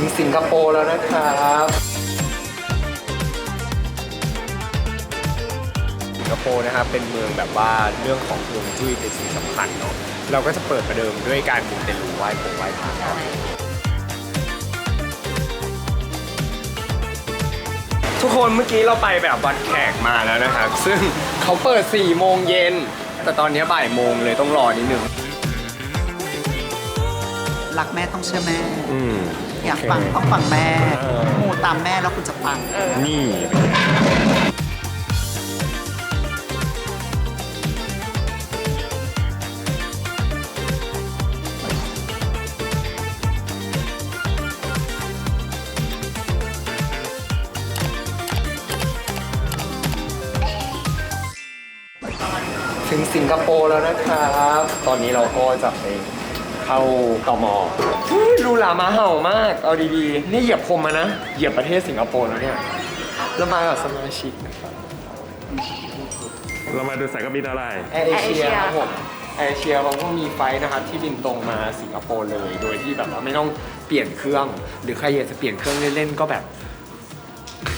ถึงสิงคโปร์แล้วนะครับสิงคโปร์นะครับเป็นเมืองแบบว่าเรื่องของฮวงจุ้ยเป็นสิ่งสำคัญเนาะเราก็จะเปิดประเดิมด้วยการมูเตลูไหว้คงไหว้พระก่อนทุกคนเมื่อกี้เราไปแบบวัดแขกมาแล้วนะครับ ซึ่งเขาเปิด4โมงเย็นแต่ตอนนี้บ่ายโมงเลยต้องรอนิดนึง รักแม่ต้องเชื่อแม่ อืม อยากฟังต้องฟังแม่เออ มูตามแม่แล้วคุณจะฟัง นี่ถึงสิงคโปร์แล้วนะครับ ตอนนี้เราก็จะไป เข้าตมเฮ้ยลูหลามาเห่ามาก เอาดีๆ นี่เหยียบพรมมานะ เหยียบประเทศสิงคโปร์แล้วเนี่ยแล้วมากับสมาชิกนะครับเรามาดูสายการบินอะไรแอร์เอเชียครับผมแอร์เอเชียเขาก็มีไฟล์นะครับที่บินตรงมาสิงคโปร์เลย โดยที่แบบว่าไม่ต้องเปลี่ยนเครื่อง หรือใครอยากจะเปลี่ยนเครื่องเล่นๆก็แบบ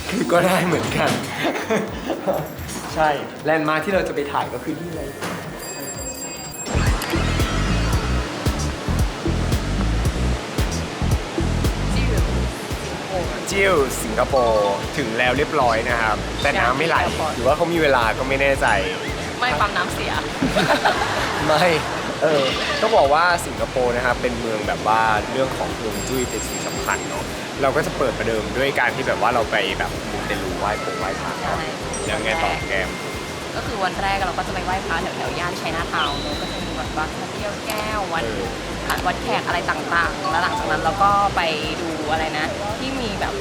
คือก็ได้เหมือนกัน ใช่แลนด์มาร์คที่เราจะไปถ่ายก็คือที่เลย จิวสิงคโปร์ถึงแล้วเรียบร้อยนะครับ แต่น้ำไม่ไหลหรือว่าเขามีเวลาก็ไม่แน่ใจ ไม่ปั๊มน้ำเสีย ไม่เออต้องบอกว่าสิงคโปร์นะครับเป็นเมืองแบบว่าเรื่องของฮวงจุ้ยเป็นสิ่งสำคัญเนาะเราก็จะเปิดประเดิมด้วยการที่แบบว่าเราไปแบบมูเตลูไหว้คงไหว้พระก่อนใช่แล้วไงต่อแกมก็คือวันแรกเราก็จะไปไหว้พระแถวแถวๆย่านชัยนาทาวน์เนอะก็จะมีวัดวัดพระเที่ยวแก้ววัด เออหาดวัดแขกอะไรต่างๆ แล้วหลังจากนั้นเราก็ไปดูอะไรนะ ที่มีแบบ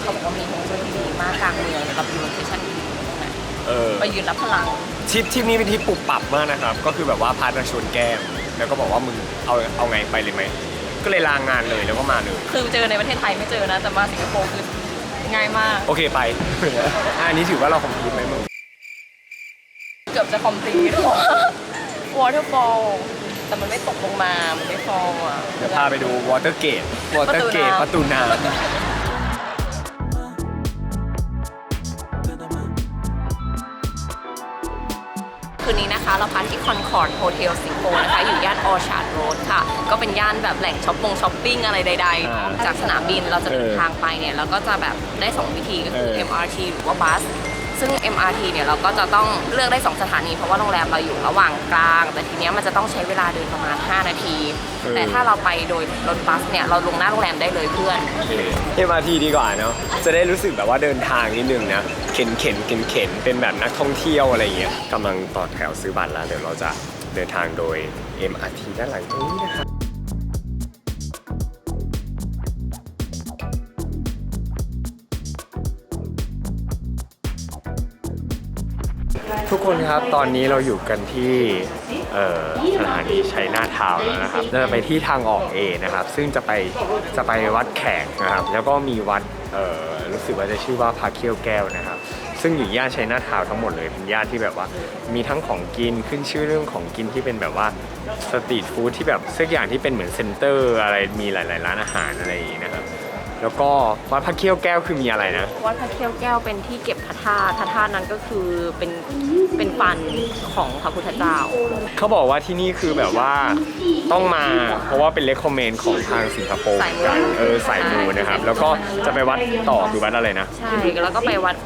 เขาบอกว่ามีฮวงจุ้ยที่ดีมากกลางเมืองกับยูโรเคชั่นที่ดีตรงนั้นเออไปยืนรับพลัง ทริปทริปนี้เป็นทริปปรับปรับมากนะครับ ก็คือแบบว่าพาร์ทมาชวนแก้ม แล้วก็บอกว่ามึงเอาเอาไงไปเลยไหม ก็เลยลางานเลยแล้วก็มาเลย คือเจอในประเทศไทยไม่เจอนะ แต่ว่าสิงคโปร์คือง่ายมาก โอเคไป อันนี้ถือว่าเราคอมพลีทไหมมึง เกือบจะคอมพลีทวอเตอร์ฟอล แต่มันไม่ตกลงมา มันไม่ฟอลอะ เดี๋ยวพาไปดูวอเตอร์เกตวอเตอร์เกตปประตูตูน้ำน้ำคืนนี้นะคะ เราพักที่คอนคอร์ดโฮเทลสิงคโปร์นะคะ อยู่ย่านออชาร์ดโรดค่ะ ก็เป็นย่านแบบแหล่งช้อปปงช้อปปิ้งอะไรใดอ่าๆจากสนามบินเราจะเดินเออทางไปเนี่ยเราก็จะแบบได้2วิธีก็คือเออ MRT หรือว่าบัส ซึ่ง MRT เนี่ยเราก็จะต้องเลือกได้ 2 สถานี เพราะว่าโรงแรมเราอยู่ระหว่างกลาง แต่ทีเนี้ยมันจะต้องใช้เวลาเดินประมาณ 5 นาทีแต่ถ้าเราไปโดยรถบัสเนี่ยเราลงหน้าโรงแรมได้เลยเพื่อนเอ็มอาร์ทีดีกว่าเนาะ จะได้รู้สึกแบบว่าเดินทางนิดนึงนะ เข็นเข็นเข็นเข็นเป็นแบบนักท่องเที่ยวอะไรเงี้ยกำลังต่อแถวซื้อบัตรแล้ว เดี๋ยวเราจะเดินทางโดย MRT ด้านหลังตรงนี้นะครั ทุกคนครับตอนนี้เราอยู่กันที่สถานีชัยนาทาวน์แล้วนะครับเราจะไปที่ทางออกเอนะครับ ซึ่งจะไปจะไปวัดแขกนะครับ แล้วก็มีวัดรู้สึกว่าจะชื่อว่าพระเขี้ยวแก้วนะครับ ซึ่งอยู่ย่านชัยนาทาวน์ทั้งหมดเลยเป็นย่านที่แบบว่า มีทั้งของกินขึ้นชื่อเรื่องของกินที่เป็นแบบว่าสตรีทฟู้ดที่แบบสักอย่างที่เป็นเหมือนเซ็นเตอร์ อะไรมีหลาย ๆ ร้านอาหารอะไรอย่างนี้นะครับแล้วก็วัดพระเขี้ยวแก้วคือมีอะไรนะ วัดพระเขี้ยวแก้วเป็นที่เก็บ พระธาตุพระธาตุนั้นก็คือเป็นเป็นฟันของพระพุทธเจ้า เขาบอกว่าที่นี่คือแบบว่าต้องมาเพราะว่าเป็นเลคคอมเมนต์ของทางสิงคโปร์สายมูกันเออสายมูนะครับ แล้วก็จะไปวัดต่อคือวัดอะไรนะ ใช่แล้วก็ไปวัด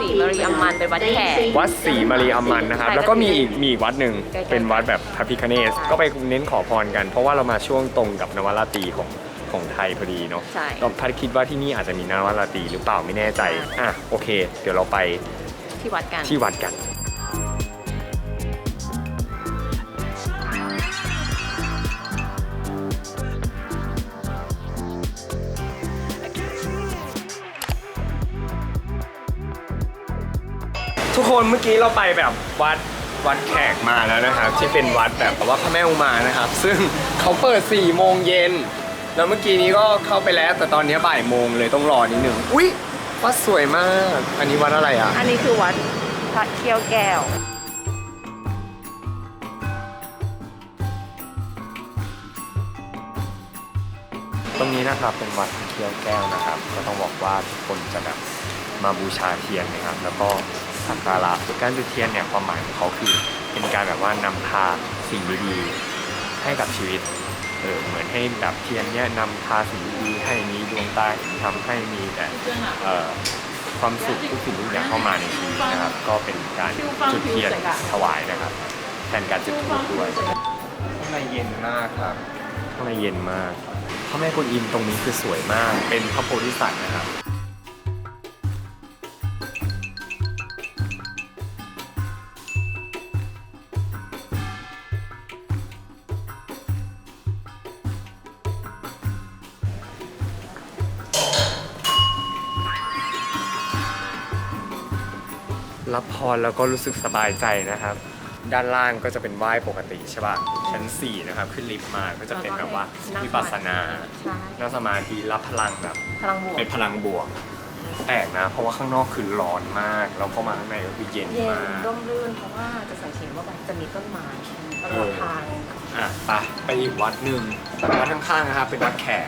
ศรีมรีอัมมันเป็นวัดแขกวัดศรีมารีอัมมันนะครับใช่แล้วก็มีอีกมีอีกวัดหนึ่งใกล้ๆเป็นวัดแบบพระพิคเนสใช่ก็ไปเน้นขอพรกัน เพราะว่าเรามาช่วงตรงกับนวราตรีของ ของไทยพอดีเนาะใช่ เราพัดคิดว่าที่นี่อาจจะมีนวราตรีหรือเปล่าไม่แน่ใจ อะโอเค เดี๋ยวเราไปที่วัดกัน ที่วัดกัน ทุกคนเมื่อกี้เราไปแบบวัดวัดแขกมาแล้วนะครับ ที่เป็นวัดแบบว่าพระแม่อุมานะครับ ซึ่งเขาเปิด4โมงเย็น แล้วเมื่อกี้นี้ก็เข้าไปแล้วแต่ตอนนี้บ่ายโมงเลยต้องรอนิดนึงอุ๊ยวัดสวยมาก อันนี้วัดอะไรอะ อันนี้คือวัดพระเขี้ยวแก้ว ตรงนี้นะครับเป็นวัดเคี้ยวแก้วนะครับ ก็ต้องบอกว่าทุกคนจะแบบมาบูชาเทียนนะครับ แล้วก็สักการะการจุดเทียนเนี่ยความหมายของเขาคือเป็นการแบบว่านำพาสิ่งดีๆให้กับชีวิต เออเหมือนให้แบบเทียนเนี่ยนำพาสิ่งดีๆให้มีดวงตาเห็นทำให้มีแต่เอ่อความสุขทุกสิ่งทุกอย่างเข้ามาในชีวิตนะครับ ก็เป็นการจุดเทียนถวายนะครับ แทนการจุดธูปด้วยข้างในเย็นมากครับข้างในเย็นมากพระแม่กวนอิมตรงนี้คือสวยมาก เป็นพระโพธิสัตว์นะครับ รับพรแล้วก็รู้สึกสบายใจนะครับ ด้านล่างก็จะเป็นไหว้ปกติใช่ป่ะชั้น 4 นะครับ ขึ้นลิฟต์มาก็จะเป็นแบบว่าวิปัสสนาใช่นั่งสมาธิรับพลังแบบพลังบวก เป็นพลังบวกแปลกนะ เพราะว่าข้างนอกคือร้อนมาก แล้วเข้ามาข้างในก็คือเย็นเย็นมาก ร่มรื่นเพราะว่าจะสังเกตว่ามันจะมีต้นไม้ตลอดทาง อะไปไปอีกวัดหนึ่งวัดข้างๆนะครับเป็นวัดแขก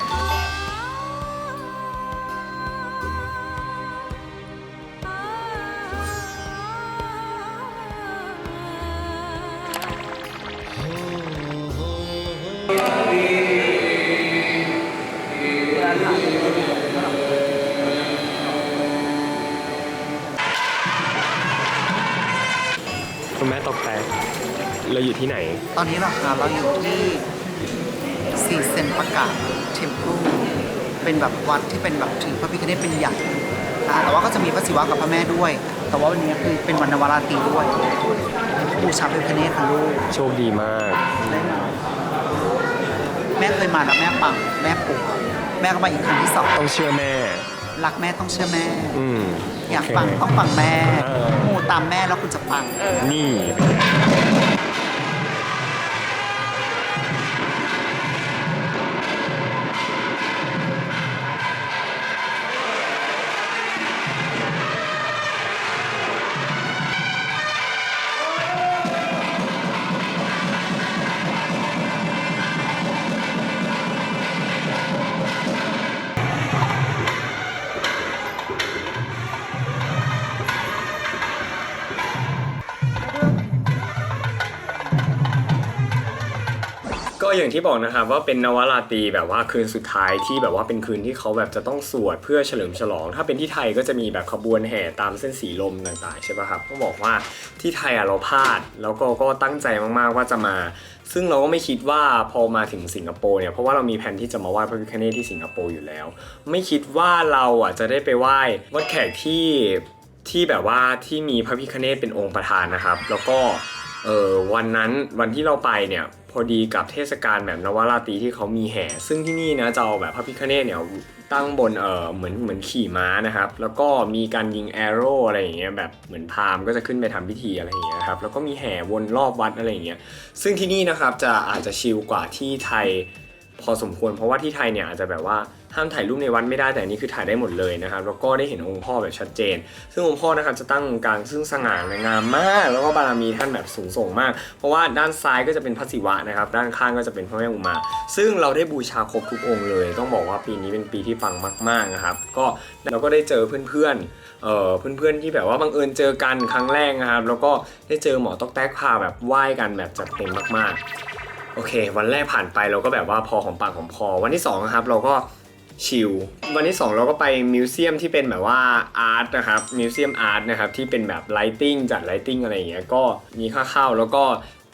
คุณแม่ตกใจเราอยู่ที่ไหน ตอนนี้เราค่ะเราอยู่ที่ซีเซนประกาศเทมเพลเป็นแบบวัดที่เป็นแบบถือพระพิฆเนศเป็นใหญ่นะแต่ว่าก็จะมีพระศิวะกับพระแม่ด้วย แต่ว่าวันนี้คือเป็นวันนวราตรีด้วยบูชาพระพิฆเนศค่ะลูกโชคดีมากได้มาแม่เคยมาแล้วแม่ปังแม่ปวด แม่ก็มาอีกครั้งที่สองต้องเชื่อแม่ รักแม่ต้องเชื่อแม่ อืมอยากโเคปังต้องปังแม่เออมูตามแม่แล้วคุณจะปัง นี่ก็ อย่างที่บอกนะครับว่าเป็นนวราตรีแบบว่าคืนสุดท้ายที่แบบว่าเป็นคืนที่เขาแบบจะต้องสวดเพื่อเฉลิมฉลอง ถ้าเป็นที่ไทยก็จะมีแบบขบวนแห่ตามเส้นสีลมต่างๆใช่ป่ะครับต้องบอกว่าที่ไทยอะเราพลาดแล้วก็ก็ตั้งใจมากๆว่าจะมา ซึ่งเราก็ไม่คิดว่าพอมาถึงสิงคโปร์เนี่ยเพราะว่าเรามีแผนที่จะมาไหว้พระพิฆเนศที่สิงคโปร์อยู่แล้ว ไม่คิดว่าเราอะจะได้ไปไหว้วัดแขกที่ที่แบบว่าที่มีพระพิฆเนศเป็นองค์ประธานนะครับ แล้วก็ เออวันนั้นวันที่เราไปเนี่ยพอดีกับเทศกาลแบบนวราตรีที่เขามีแห่ ซึ่งที่นี่นะจะเอาแบบพระพิฆเนศเนี่ยตั้งบนเออเหมือนเหมือนขี่ม้านะครับ แล้วก็มีการยิงแอโร่อะไรอย่างเงี้ยแบบเหมือนพราหมณ์ก็จะขึ้นไปทำพิธีอะไรอย่างเงี้ยครับแล้วก็มีแห่วนรอบวัดอะไรอย่างเงี้ยซึ่งที่นี่นะครับจะอาจจะชิลกว่าที่ไทยพอสมควรเพราะว่าที่ไทยเนี่ยอาจจะแบบว่า ห้ามถ่ายรูปในวัดไม่ได้แต่อันนี้คือถ่ายได้หมดเลยนะครับแล้วก็ได้เห็นองค์พ่อแบบชัดเจน ซึ่งองค์พ่อนะครับจะตั้งกลางซึ่งสง่างามมาก แล้วก็บารมีท่านแบบสูงส่งมาก เพราะว่าด้านซ้ายก็จะเป็นพระศิวะนะครับด้านข้างก็จะเป็นพระแม่อุมา ซึ่งเราได้บูชาครบทุกองค์เลย ต้องบอกว่าปีนี้เป็นปีที่ปังมากๆนะครับก็เราก็ได้เจอเพื่อนๆเอ่อเพื่อนๆที่แบบว่าบังเอิญเจอกันครั้งแรกนะครับแล้วก็ได้เจอหมอตอกแตกพาแบบไหว้กันแบบจัดเต็มมากๆโอเค วันแรกผ่านไปเราก็แบบว่าพอของปากของคอวันที่สองนะครับเราก็ ชิลวันที่ 2 เราก็ไปมิวเซียมที่เป็นแบบว่าอาร์ตนะครับมิวเซียมอาร์ตนะครับที่เป็นแบบไลติงจัดไลติงอะไรอย่างเงี้ยก็มีค่าเข้าแล้วก็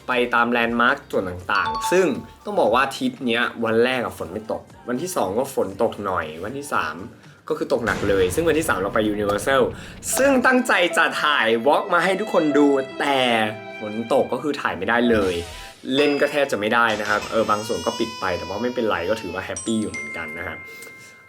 ไปตามแลนด์มาร์คส่วนต่างๆ ซึ่งต้องบอกว่าทริปเนี้ยวันแรกอะฝนไม่ตก วันที่ 2 ก็ฝนตกหน่อย วันที่ 3 ก็คือตกหนักเลย ซึ่งวันที่ 3 เราไป Universal ซึ่งตั้งใจจะถ่ายวอล์กมาให้ทุกคนดู แต่ฝนตกก็คือถ่ายไม่ได้เลย เล่นก็แทบจะไม่ได้นะครับ เออบางส่วนก็ปิดไป แต่ว่าไม่เป็นไรก็ถือว่าแฮปปี้อยู่เหมือนกันนะครับ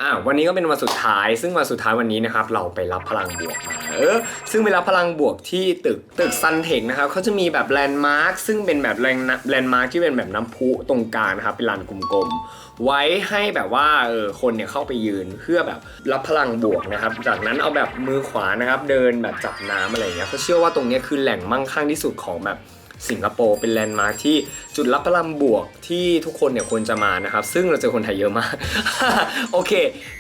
อ่าวันนี้ก็เป็นวันสุดท้าย ซึ่งวันสุดท้ายวันนี้นะครับเราไปรับพลังบวกมาเออซึ่งไปรับพลังบวกที่ตึกตึกซันเทคนะครับเขาจะมีแบบแลนด์มาร์คซึ่งเป็นแบบแลนด์แลนด์มาร์คที่เป็นแบบน้ำพุตรงกลางนะครับเป็นลานกลมๆไว้ให้แบบว่าเออคนเนี่ยเข้าไปยืนเพื่อแบบรับพลังบวกนะครับ จากนั้นเอาแบบมือขวานะครับเดินแบบจับน้ำอะไรเงี้ยเขาเชื่อว่าตรงเนี้ยคือแหล่งมั่งคั่งที่สุดของแบบ สิงคโปร์เป็นแลนด์มาร์คที่จุดรับพลังบวกที่ทุกคนเนี่ยควรจะมานะครับ ซึ่งเราเจอคนไทยเยอะมาก โอเค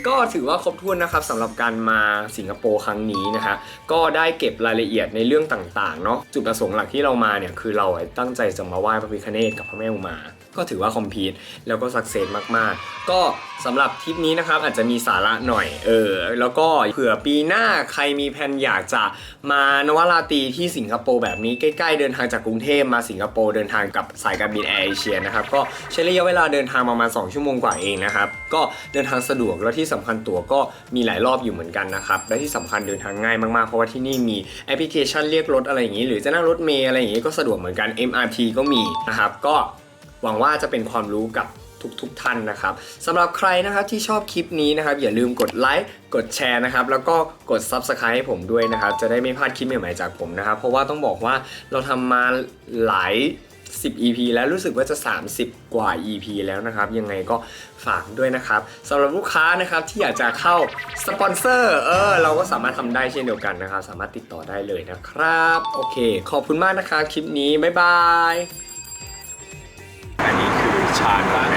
ก็ถือว่าครบถ้วนนะครับสำหรับการมาสิงคโปร์ครั้งนี้นะฮะก็ได้เก็บรายละเอียดในเรื่องต่างๆเนาะจุดประสงค์หลักที่เรามาเนี่ยคือเราตั้งใจจะมาไหว้พระพิฆเนศกับพระแม่อุมาก็ถือว่าคอมพีทแล้วก็สักเซสมากๆ ก็สำหรับทริปนี้นะครับอาจจะมีสาระหน่อยเออแล้วก็เผื่อปีหน้าใครมีแผนอยากจะมานวราตีที่สิงคโปร์แบบนี้ใกล้ ๆ เดินทางจากกรุงเทพมาสิงคโปร์เดินทางกับสายการบินแอร์เอเชียนะครับก็ใช้ระยะเวลาเดินทางประมาณ 2 ชั่วโมงกว่าเองนะครับก็เดินทางสะดวกแล้วที่สำคัญตั๋วก็มีหลายรอบอยู่เหมือนกันนะครับและที่สำคัญเดินทางง่ายมากๆเพราะว่าที่นี่มีแอปพลิเคชันเรียกรถอะไรอย่างนี้ หรือจะนั่งรถเมล์อะไรอย่างนี้ก็สะดวกเหมือนกัน MRT ก็มีนะครับก็หวังว่าจะเป็นความรู้กับ ทุกๆทท่านนะครับสำหรับใครนะครับที่ชอบคลิปนี้นะครับอย่าลืมกดไลค์กดแชร์นะครับแล้วก็กด Subscribe ให้ผมด้วยนะครับจะได้ไม่พลาดคลิปใหม่ๆจากผมนะครับเพราะว่าต้องบอกว่าเราทำมาหลาย10 EP แล้วรู้สึกว่าจะ 30 กว่า EP แล้วนะครับ ยังไงก็ฝากด้วยนะครับสำหรับลูกค้านะครับที่อยากจะเข้าสปอนเซอร์เออเราก็สามารถทำได้เช่นเดียวกันนะครับ สามารถติดต่อได้เลยนะครับ โอเค ขอบคุณมากนะครับคลิปนี้ บ๊ายบาย อันนี้คือชาร้านแน